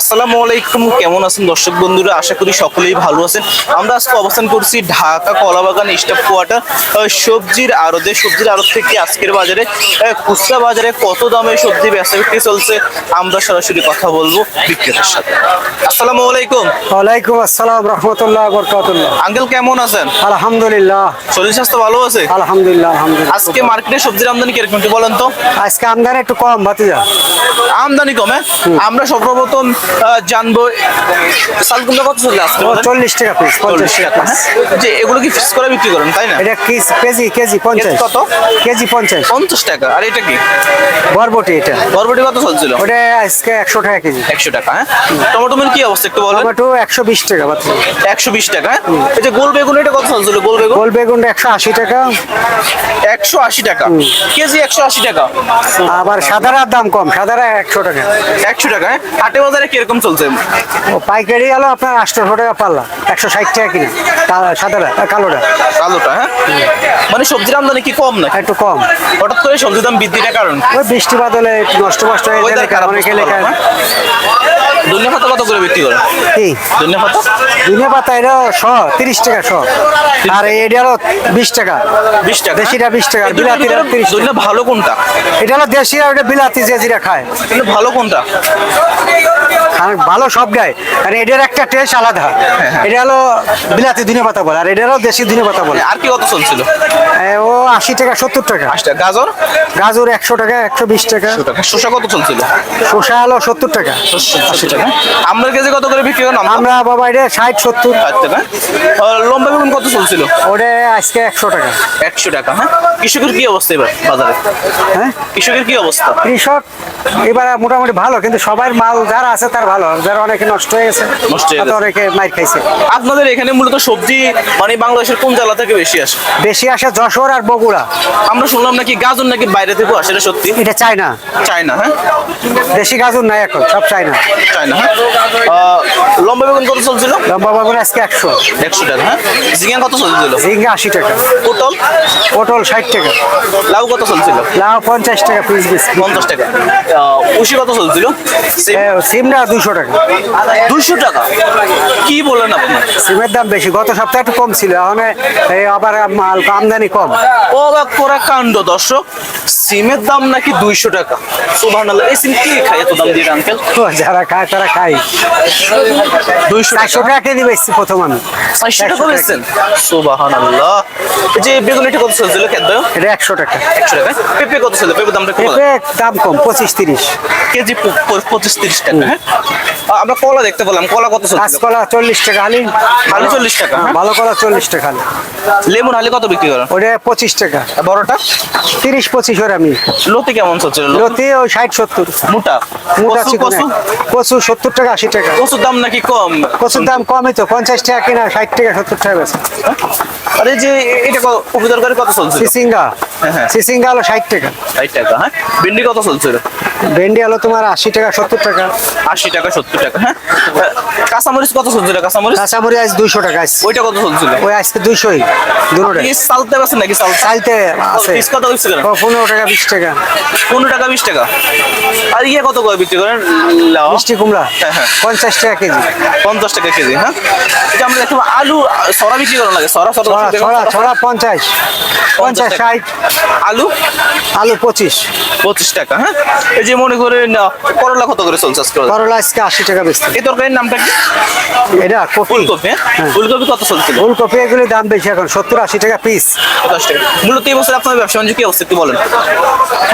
আসসালামু আলাইকুম কেমন আছেন দর্শক বন্ধুরা? আশা করি সকলেই ভালো আছেন। আমরা আজকে অবস্থান করছি ঢাকা কলাবাগান স্টাফ কোয়ার্টার সবজির আড়তে। সবজির আড়ত থেকে আজকের বাজারে খুচরা বাজারে কত দামে সবজি বেচা বিক্রি চলছে আমরা সরাসরি কথা বলব বিক্রেতার সাথে। আসসালামু আলাইকুম। ওয়ালাইকুম আসসালাম রহমতুল্লাহ বরকাতুল্লাহ আঙ্কেল কেমন আছেন? আলহামদুলিল্লাহ। শরীর স্বাস্থ্য ভালো আছে? আলহামদুলিল্লাহ আলহামদুলিল্লাহ। আজকে মার্কেটে সবজির আমদানি কীরকম একটু বলেন তো। আজকে আমদানি একটু কম ভাতিজা। আমদানি কমে আমরা সর্বপ্রথম জানব সালকুমটা কত চলে আজকে চল্লিশ টাকা পিস পঞ্চাশ টাকা হ্যাঁ? যে এগুলো কি ফিক্স করে বিক্রি করেন তাই না? এটা কেজি কেজি পঞ্চাশ। কত? কেজি পঞ্চাশ। পঞ্চাশ টাকা আর এটা কি? বরবটি এটা। বরবটি কত চলছিল ওটা আজকে একশো টাকা কেজি। একশো টাকা হ্যাঁ? টমেটোমের কি অবস্থা একটু বলেন? টমেটো একশো বিশ টাকা একশো বিশ টাকা হ্যাঁ? এই যে গোল বেগুন এটা কত চলছিল গোল বেগুন? গোল বেগুনটা একশো আশি টাকা। একশো আশি টাকা। কেজি একশো আশি টাকা। আবার সাদারার দাম কম সাদারা একশো টাকা। একশো টাকা হ্যাঁ? হাটে বাজারে কীরকম চলছে? ও পাইকারি হলো আপনার আটশোশো টাকা পাল্লা একশো ষাট টাকা কিনা আহ, কালোটা। কালোটা হ্যাঁ? মানে সবজির আমদানি কি কম না একটু কম। হঠাৎ করে সবজির দাম বৃদ্ধিটা কারণ ওই বৃষ্টি বাদলে একটু নষ্ট নষ্ট হয়ে খারাপ অনেকে লেখা হ্যাঁ? পাতা কত করে বিক্রি করে কি ধনিয়া পাতা? ধনিয়া পাতা এটা শ তিরিশ টাকা শ। আর এটা হলো বিশ টাকা। বিশ টাকা দেশিটা বিশ টাকা বিলাতি তিরিশ টাকা। ভালো কোনটা? এটা হলো দেশি আর ওটা বিলাতি যে যেটা খায়। ভালো কোনটা? আর ভালো সবটাই কারণ এটার একটা টেস্ট আলাদা। এটা হলো বিলাতি দিনে পাতা বলে আর এটা হলো দেশি ধনিয়া পাতা বলে। আর কি কত চলছিল? ও আশি টাকা সত্তর টাকা। গাজর? গাজর একশো টাকা একশো বিশ টাকা। শসা কত চলছিল? শসা হলো সত্তর টাকা। আশি টাকা। আমরা কেজি কত করে বিক্রি করেন আমরা বাবা এটা ষাট সত্তর। টাকা। লম্বা বেগুন কত চলছিল? ওটা আজকে একশো টাকা। একশো টাকা হ্যাঁ? কৃষকের কি অবস্থা এবার বাজারে? হ্যাঁ? কৃষকের কি অবস্থা? কৃষক এবার মোটামুটি ভালো কিন্তু সবার মাল যারা আছে তার ভালো যারা অনেকে নষ্ট হয়ে গেছে। অনেকে মাইর খাইছে। আপনাদের এখানে মূলত সবজি মানে বাংলাদেশের কোন জেলা থেকে বেশি আসে? বেশি আসে যশোর আর বগুড়া। আমরা শুনলাম নাকি গাজর নাকি বাইরে থেকে আসে এটা সত্যি? এটা চায় না চায়না হ্যাঁ? দেশি গাজর নাই এখন সব চায় না চায়না হ্যাঁ? লম্বা বেগুন কত চলছিল? লম্বা বেগুন আজকে একশো। একশো টাকা হ্যাঁ? ঝিঙা কত চলছিল? ঝিঙ্গা আশি টাকা। পটল? পটল ষাট টাকা। লাউ কত চলছিল? লাউ পঞ্চাশ টাকা পিস পিস পঞ্চাশ টাকা। উশি কত চলছিল? সিমটা দুশো টাকা। দুইশো টাকা? কি বলেন আপনি? সিমের দাম বেশি। গত সপ্তাহে একটু কম ছিল এখন আবার মাল আমদানি কম। অবাক করা কাণ্ড দর্শক। সিমের দাম নাকি দুইশো টাকা? সুবাহ এই সিম কি খাই এত দাম দিয়ে আঙ্কেল যারা খায় তারা খায়। দুইশো চারশো টাকা কেজি বেচছি প্রথম আমি। চারশো টাকা 100 বেচছেন? সুবাহান আল্লাহ যে বেগুন এটা কত চলছিল খেদ্য এটা একশো টাকা। একশো টাকা। পেঁপে কত ছিল? পেঁপে দামটা পেঁপে দাম কম পঁচিশ তিরিশ কেজি পঁচিশ তিরিশ টাকা হ্যাঁ? আমরা কলা দেখতে পেলাম। কলা কত কাঁচকলা চল্লিশ টাকা হালি। হালি চল্লিশ টাকা হ্যাঁ? ভালো কলা চল্লিশ টাকা হালি। লেমন হালি কত বিক্রি করেন? ওটা পঁচিশ টাকা। বড়টা? তিরিশ পঁচিশ ওর আমি। লতি কেমন চলছিল লতি? ওই ষাট সত্তর। মোটা? মোটা কচু কচু? সত্তর টাকা আশি টাকা। কচুর দাম নাকি কম? কচুর দাম কমই তো পঞ্চাশ টাকা কিনা ষাট টাকা সত্তর টাকা বেছে আরে যে এটা কপি তরকারি কত চলছিল? সিসিঙ্গা। হ্যাঁ, হ্যাঁ। সিসিঙ্গা হলো ষাট টাকা। ষাট টাকা হ্যাঁ? ভেন্ডি কত চলছিল? ভেন্ডি আলো তোমার আশি টাকা সত্তর টাকা। আশি টাকা সত্তর টাকা হ্যাঁ? কাঁচামরিচ কত চলছিল কাঁচামরিচ? কাঁচামরি আজ দুইশো টাকা আজ। ওইটা কত চলছিল? ওই আজকে দুইশোই দুটোটা চালতে পারছেন নাকি চাল চাইতে আছে। পিস কত বিক্রি করেন পনেরো টাকা বিশ টাকা। পনেরো টাকা বিশ টাকা? আর ইয়ে কত করে বিক্রি করেন? মিষ্টি কুমড়া। হ্যাঁ, হ্যাঁ। পঞ্চাশ টাকা কেজি। পঞ্চাশ টাকা কেজি হ্যাঁ? যে আমরা দেখতে আলু সরা বিক্রি করানো লাগে। সরা সরা ছড়া ছড়া পঞ্চাশ। পঞ্চাশ ষাট। আলু? আলু পঁচিশ। পঁচিশ টাকা হ্যাঁ? এই যে মনে করেন করলা কত করে চলছে করলা আজকে আশি টাকা বেচতে এই তরকারির নামটা কি? এটা কপি। ফুলকপি হ্যাঁ? ফুলকপি কত চলছিল ফুলকপি এগুলি দাম বেশি এখন সত্তর আশি টাকা পিস পঞ্চাশ টাকা। মূলত এই বছর আপনার ব্যবসা বাণিজ্য কি অবস্থা একটু বলেন।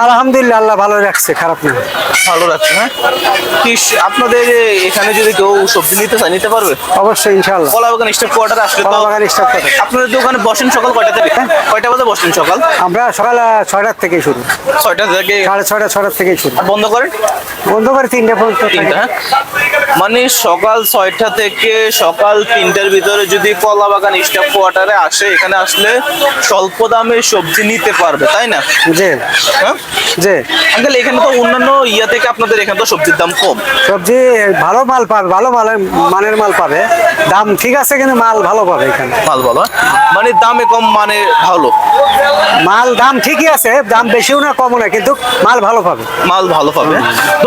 আলহামদুলিল্লাহ আল্লাহ ভালো রাখছে খারাপ না। ভালো রাখছে হ্যাঁ? কি আপনাদের এখানে যদি কেউ সবজি নিতে চায় নিতে পারবে? অবশ্যই ইনশাল্লাহ কলা বাগান স্টেপ কোয়ার্টার আসলে কলা বাগান স্টাফ আপনাদের দোকানে বসেন সকাল কয়টা থেকে? কয়টা বাজে বসেন সকাল? আমরা সকাল ছয়টার থেকে শুরু। ছয়টা থেকে সাড়ে ছয়টা ছয়টার থেকেই শুরু। বন্ধ করেন? বন্ধ করে তিনটে পর্যন্ত থাকি। তিনটা হ্যাঁ? মানে সকাল ছয়টা থেকে সকাল তিনটার ভিতরে যদি কলা বাগান স্টাফ কোয়ার্টারে আসে এখানে আসলে স্বল্প দামে সবজি নিতে পারবে তাই না? জি। হ্যাঁ? জি। আঙ্কেল এখানে তো অন্যান্য ইয়া থেকে আপনাদের এখানে তো সবজির দাম কম। সবজি ভালো মাল পাবে ভালো মালের মানের মাল পাবে। দাম ঠিক আছে কিন্তু মাল ভালো পাবে এখানে। মাল হ্যাঁ? মানে দামে কম মানে ভালো। মাল দাম ঠিকই আছে দাম বেশিও না কমও না কিন্তু মাল ভালো পাবে। মাল ভালো পাবে।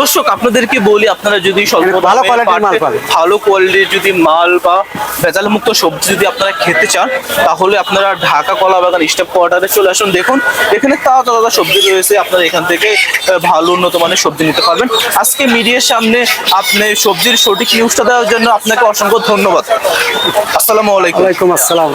দর্শক আপনাদেরকে বলি আপনারা যদি স্বল্প ভালো quality-র মাল পাবে। ভালো কোয়ালিটির যদি মাল বা ভেজাল মুক্ত সবজি যদি আপনারা খেতে চান তাহলে আপনারা ঢাকা কলা বাগান স্টাফ কোয়ার্টারে চলে আসুন। দেখুন এখানে তাজা তাজা সবজি রয়েছে। আপনারা এখান থেকে ভালো উন্নত মানের সবজি নিতে পারবেন। আজকে মিডিয়ার সামনে আপনি সবজির সঠিক নিউজটা দেওয়ার জন্য আপনাকে অসংখ্য ধন্যবাদ। আসসালামু আলাইকুম। আসসালাম